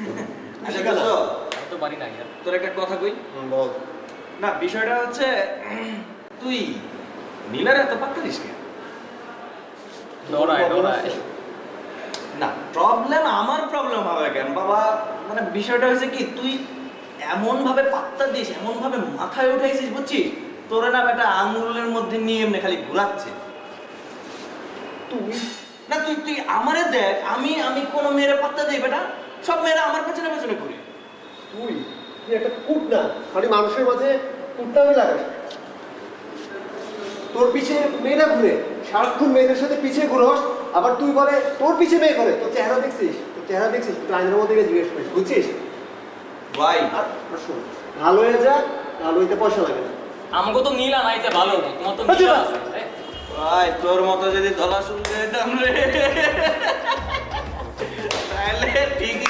আচ্ছা গেল। তো পারি না ইয়ার তোর একটা কথা কই? বল। না বিষয়টা হচ্ছে তুই নীলার এত পাত্তা দিস কেন? ডরায় ডরায় না প্রবলেম আমার প্রবলেম হবে কেন? বাবা মানে বিষয়টা হচ্ছে কি তুই এমন ভাবে পাত্তা দিস এমন ভাবে মাথায় উঠাইছিস বুঝছিস? তোরে না বেটা আঙুলের মধ্যে নিয়ে এমনি খালি ঘুরাচ্ছে। তুই না তুই তুই আমারে দেখ আমি আমি কোন মেয়ের পাত্তা দিই বেটা। সব মেয়েরা আমার পেছনে পেছনে ঘুরে। তুই তুই একটা কুট না খালি মানুষের মাঝে কুটনামি লাগাস। তোর পিছে মেয়েরা ঘুরে সারাক্ষণ মেয়েদের সাথে পিছিয়ে ঘুরোস আবার তুই বলে তোর পিছে মেয়ে করে তোর চেহারা দেখছিস? তোর চেহারা দেখছিস? তুই আইনের মধ্যে গিয়ে জিজ্ঞেস করিস বুঝছিস? ভাই। আর আর শোন ভালো হয়ে যা ভালো হইতে পয়সা লাগে না। আমাকে তো নীলা নাই যে ভালো হতো তোমার তো নীলা আছে ভাই তোর মতো যদি ধলা শুনতে যেতাম রে। তাহলে ঠিকই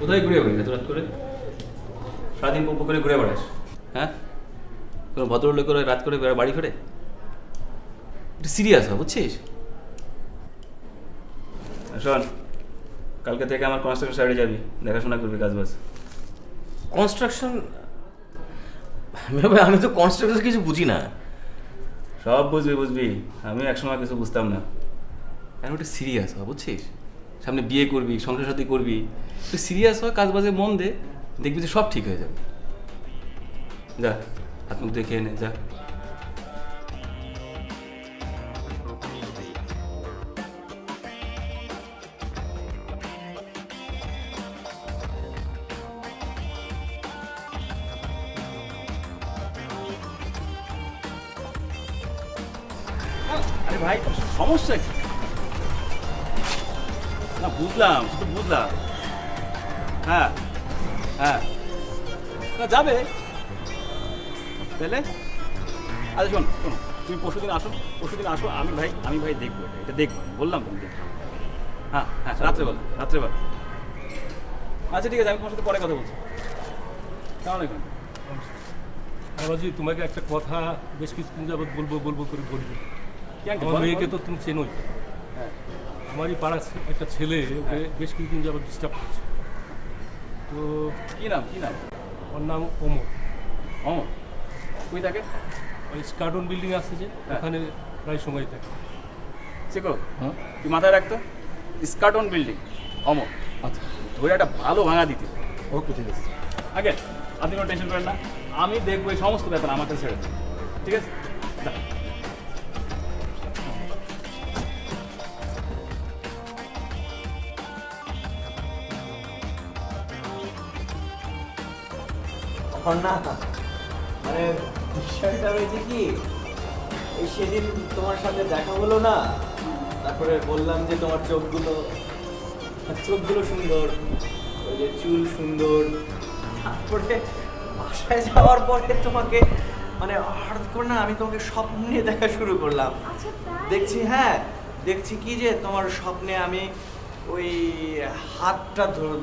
কোথায় ঘুরে বেড়াস এত রাত করে? সারাদিন পপ করে ঘুরে বেড়াস হ্যাঁ? কোনো ভদ্রলোক করে রাত করে বেড়া- বাড়ি ফেরে? একটু সিরিয়াস হ বুঝছিস? শোন কালকে থেকে আমার কনস্ট্রাকশন সাইডে যাবি দেখাশোনা করবি কাজ বাজ কনস্ট্রাকশন আমি তো কনস্ট্রাকশন কিছু বুঝি না। সব বুঝবি বুঝবি। আমি একসময় কিছু বুঝতাম না। এখন একটু সিরিয়াস হ বুঝছিস? সামনে বিয়ে করবি, সংসার সাথী করবি একটু সিরিয়াস হয় কাজ বাজে, মন দে, দেখবি যে সব ঠিক হয়ে যাবে। যা, হাত মুখ দেখে এনে যা। আরে ভাই, সমস্যা কি? না বুঝলাম শুধু বুঝলাম। হ্যাঁ হ্যাঁ। না যাবে। তাহলে? আচ্ছা শোন শোন তুমি পরশু দিন আসো পরশু দিন আসো আমি ভাই আমি ভাই দেখব এটা এটা দেখব বললাম তুমি দেখব হ্যাঁ হ্যাঁ রাত্রেবেলা রাত্রেবেলা আচ্ছা ঠিক আছে আমি তোমার সাথে পরে কথা বলছি। কেমন আলাইকুম। বাবাজি তোমাকে একটা কথা বেশ কিছুদিন যাবৎ বলব বলব করে বলব। আমার মেয়েকে তো তুমি চেনোই। আমারই পাড়ার একটা ছেলে ওকে বেশ কিছুদিন যাবৎ ডিস্টার্ব করছে। তো কী নাম কী নাম? ওর নাম অমর। ও কই থাকে? ওই স্কার্টন বিল্ডিং আসছে যে হ্যাঁ। ওখানে প্রায় সময় থাকে। চেকো তুই মাথায় রাখতো স্কার্টন বিল্ডিং অমর। আচ্ছা। ধরে একটা ভালো ভাঙা দিতে। ওকে ঠিক আছে আগে আপনি কোনো টেনশন করেন না। আমি দেখব এই সমস্ত ব্যাপার আমার কাছে ছেড়ে। ঠিক আছে? না মানে বিষয়টা হয়েছে কি এই সেদিন তোমার সাথে দেখা হলো না তারপরে বললাম যে তোমার চোখগুলো চোখগুলো সুন্দর ওই যে চুল সুন্দর। তারপরে বাসায় যাওয়ার পরে তোমাকে মানে হঠাৎ করে না আমি তোমাকে স্বপ্নে দেখা শুরু করলাম। আচ্ছা দেখছি হ্যাঁ দেখছি কি যে তোমার স্বপ্নে আমি ওই হাতটা ধর-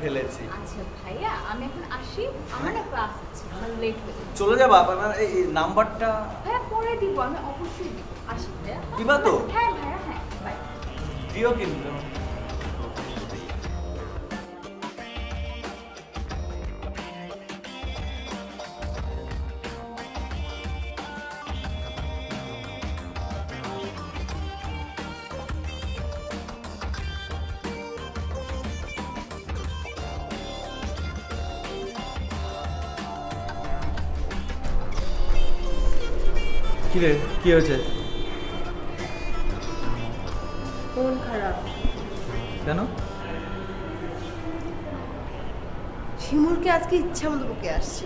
ফেলেছি। আচ্ছা ভাইয়া আমি এখন আসি। আমার না ক্লাস আছে আমার লেট হয়ে চলে যাবা আপনার এই নাম্বারটা হ্যাঁ পরে দিব আমি অবশ্যই আসি দিবা তো? হ্যাঁ ভাইয়া হ্যাঁ বাই দিও কিন্তু। কি রে কি হয়েছে? মন খারাপ। কেন? শিমুলকে আজকে ইচ্ছা মতো বকে আসছে।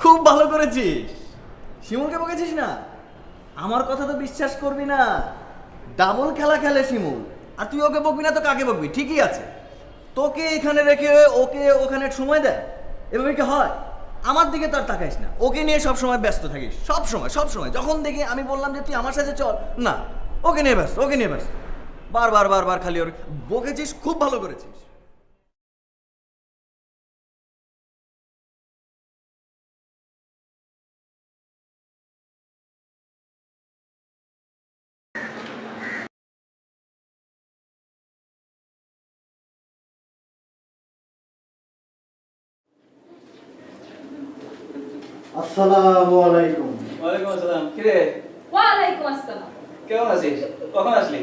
খুব ভালো করেছিস। শিমুলকে বকেছিস না? আমার কথা তো বিশ্বাস করবি না। ডাবল খেলা খেলে শিমুল। আর তুই ওকে বকবি না তো কাকে বকবি? ঠিকই আছে। তোকে এখানে রেখে ওকে ওখানে সময় দেয়। এভাবে কি হয়? আমার দিকে তো আর তাকাইস না। ওকে নিয়ে সব সময় ব্যস্ত থাকিস। সব সময় সব সময় যখন দেখি আমি বললাম যে, তুই আমার সাথে চল। না, ওকে নিয়ে ব্যস্ত, ওকে নিয়ে ব্যস্ত। বারবার বারবার খালি ওর বকেছিস, খুব ভালো করেছিস। আসসালামু আলাইকুম। ওয়ালাইকুম আসসালাম। কিরে? ওয়ালাইকুম আসসালাম। কেমন আছিস? কখন আসলি?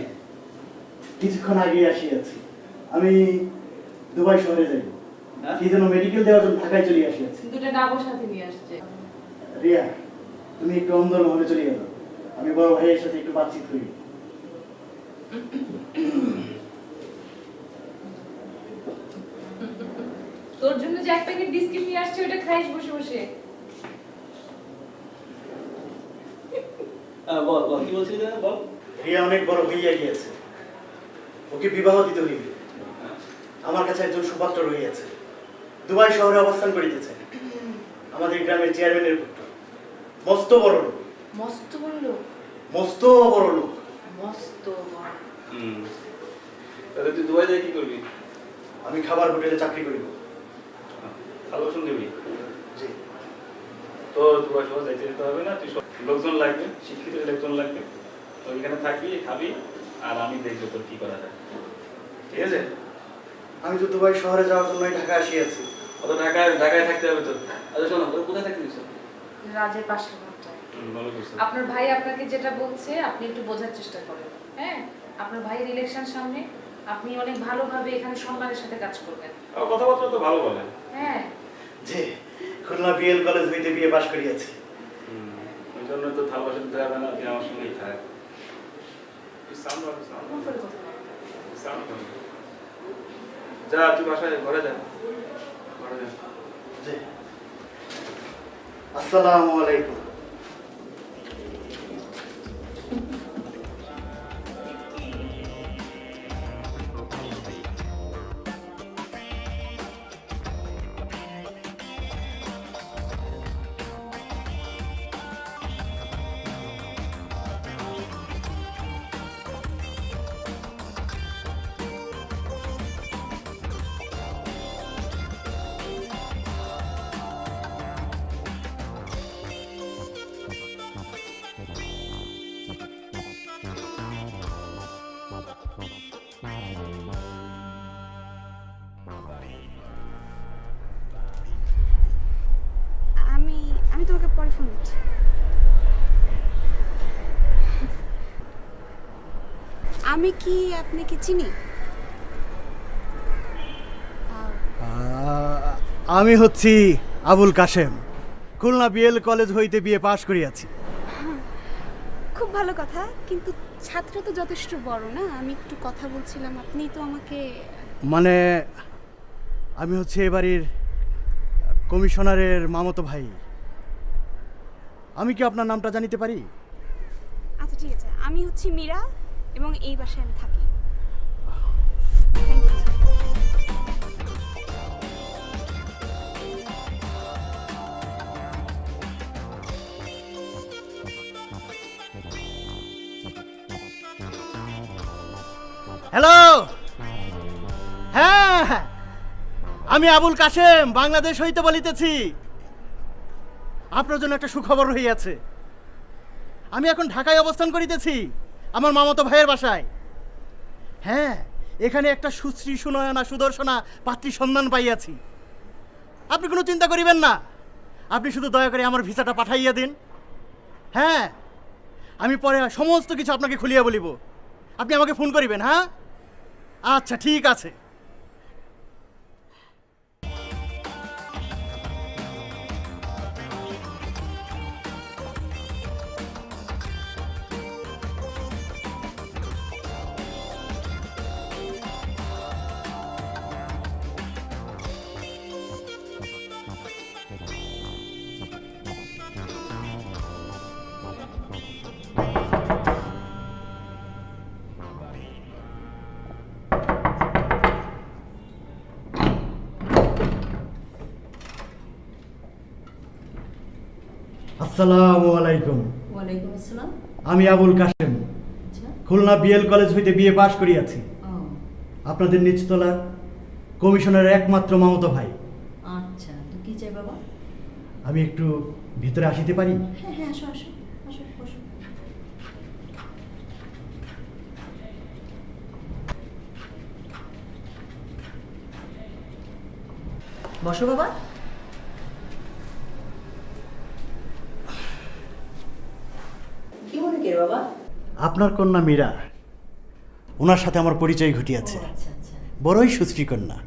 কিছুক্ষণ আগে আসিয়াছি। আমি দুবাই শহরে যাই। হ্যাঁ? কি যেন মেডিকেল দেওয়ার জন্য ঢাকায় চলে আসিয়াছি। দুটো ডাবো সাথে নিয়ে আসছে। রিয়া তুমি একটু অন্দর মহলে চলে গেল। আমি বড় ভাইয়ের সাথে একটু বাতচিত করি তোর জন্য যে এক প্যাকেট বিস্কিট নিয়ে আসছে ওটা খাইস বসে বসে। বল বল কি বলছিস যেন? বল? রিয়া অনেক বড় হইয়া গিয়েছে। ওকে বিবাহ দিতে হইবে। আমার কাছে একজন সুপাত্র রহিয়াছে। দুবাই শহরে অবস্থান করিতেছে। আমাদের গ্রামের চেয়ারম্যানের পুত্র। মস্ত বড় লোক। মস্ত বলল মস্ত বড় লোক। মস্ত বড়। হুম। তাহলে তুই দুবাই যাই কি করবি? আমি খাবার হোটেলে চাকরি করিব। ভালো শুন দিবি জি তো যাইতে যেতে হবে না তুই লোকজন লাগবে শিক্ষিত লোকজন লাগবে। তো এখানে থাকবি খাবি আর আমি দেখব তোর কি করা যায়। ঠিক আছে? আমি তো দুবাই শহরে যাওয়ার জন্যই ঢাকা আসিয়াছি। অত ঢাকায় ঢাকায় থাকতে হবে তো। আচ্ছা শোনো তোর কোথায় থাকতে রাজের পাশের ঘরটায় আপনার ভাই আপনাকে যেটা বলছে আপনি একটু বোঝার চেষ্টা করেন হ্যাঁ? আপনার ভাইয়ের ইলেকশন সামনে আপনি অনেক ভালোভাবে এখানে সম্মানের সাথে কাজ করবেন। কথাবার্তা তো ভালো বলেন। হ্যাঁ। যে খুলনা বিএল কলেজ হইতে বিয়ে পাশ করিয়াছি। ওই জন্য তো থাল বাসন দিতে না তুই আমার সঙ্গেই থাক। যা তুই বাসায় ঘরে যা। ঘরে যা। জি। আসসালামু আলাইকুম। আমি কি আপনাকে চিনি? আমি হচ্ছি আবুল কাশেম। খুলনা বিএল কলেজ হইতে বিয়ে পাশ করিয়াছি। খুব ভালো কথা কিন্তু ছাত্র তো যথেষ্ট বড় না? আমি একটু কথা বলছিলাম আপনি তো আমাকে মানে আমি হচ্ছে এ বাড়ির কমিশনারের মামতো ভাই। আমি কি আপনার নামটা জানিতে পারি? আচ্ছা ঠিক আছে। আমি হচ্ছি মীরা এবং এই বাসায় আমি থাকি। হ্যালো হ্যাঁ আমি আবুল কাশেম, বাংলাদেশ হইতে বলিতেছি। আপনার জন্য একটা সুখবর হইয়াছে আমি এখন ঢাকায় অবস্থান করিতেছি। আমার মামাতো ভাইয়ের বাসায়। হ্যাঁ এখানে একটা সুশ্রী সুনয়না সুদর্শনা পাত্রী সন্ধান পাইয়াছি। আপনি কোনো চিন্তা করিবেন না। আপনি শুধু দয়া করে আমার ভিসাটা পাঠাইয়া দিন। হ্যাঁ আমি পরে সমস্ত কিছু আপনাকে খুলিয়া বলিব। আপনি আমাকে ফোন করিবেন হ্যাঁ? আচ্ছা ঠিক আছে। আসসালামু আলাইকুম। ওয়ালাইকুম আসসালাম। আমি আবুল কাশেম। আচ্ছা। খুলনা বিএল কলেজ হইতে বিএ পাশ করিয়াছি। আপনাদের নিচতলার কমিশনারের একমাত্র মামতো ভাই। আচ্ছা তো কি চাই বাবা? আমি একটু ভিতরে আসিতে পারি? হ্যাঁ হ্যাঁ আসো আসো বসো বাবা কি মনে কে বাবা। আপনার কন্যা মীরা ওনার সাথে আমার পরিচয় ঘটিয়াছে। আচ্ছা আচ্ছা। বড়ই সুশ্রী কন্যা।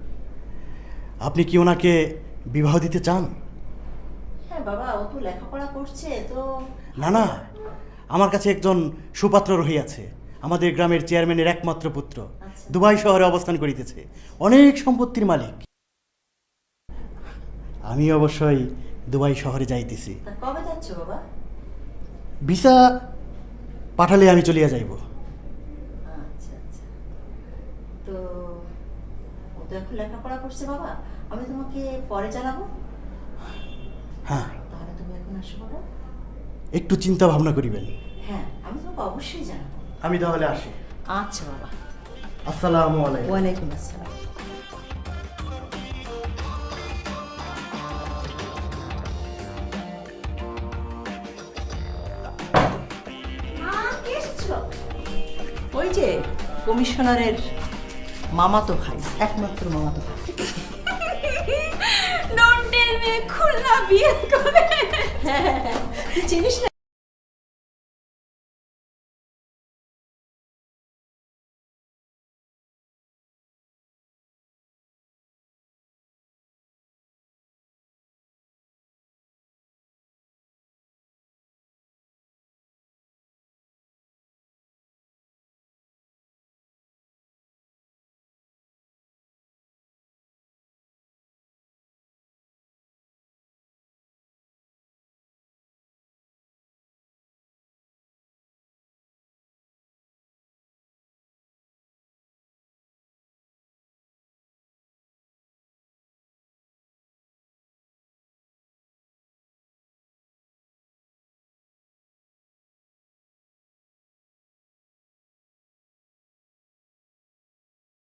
আপনি কি ওনাকে বিবাহ দিতে চান? হ্যাঁ বাবা ও তো লেখাপড়া করছে তো না না আমার কাছে একজন সুপাত্র রহিয়াছে। আমাদের গ্রামের চেয়ারম্যানের একমাত্র পুত্র। আচ্ছা। দুবাই শহরে অবস্থান করিতেছে। অনেক সম্পত্তির মালিক। আমি অবশ্যই দুবাই শহরে যাইতেছি। কবে যাচ্ছ বাবা? ভিসা পাঠালে আমি চলিয়া যাইব। আচ্ছা আচ্ছা। তো ও তো এখন লেখাপড়া করছে বাবা আমি তোমাকে পরে জানাব? হ্যাঁ। তাহলে তুমি এখন আসো বাবা। একটু চিন্তা ভাবনা করিবেন। হ্যাঁ আমি তোমাকে অবশ্যই জানাব। আমি তাহলে আসি। আচ্ছা বাবা। আসসালামু আলাইকুম। ওয়ালাইকুম আসসালাম। যে কমিশনারের মামাতো ভাই একমাত্র মামাতো ভাই। ডোন্ট মেয়ে খুলনা বিয়ে করে। হ্যাঁ, হ্যাঁ, হ্যাঁ। চিনিস না?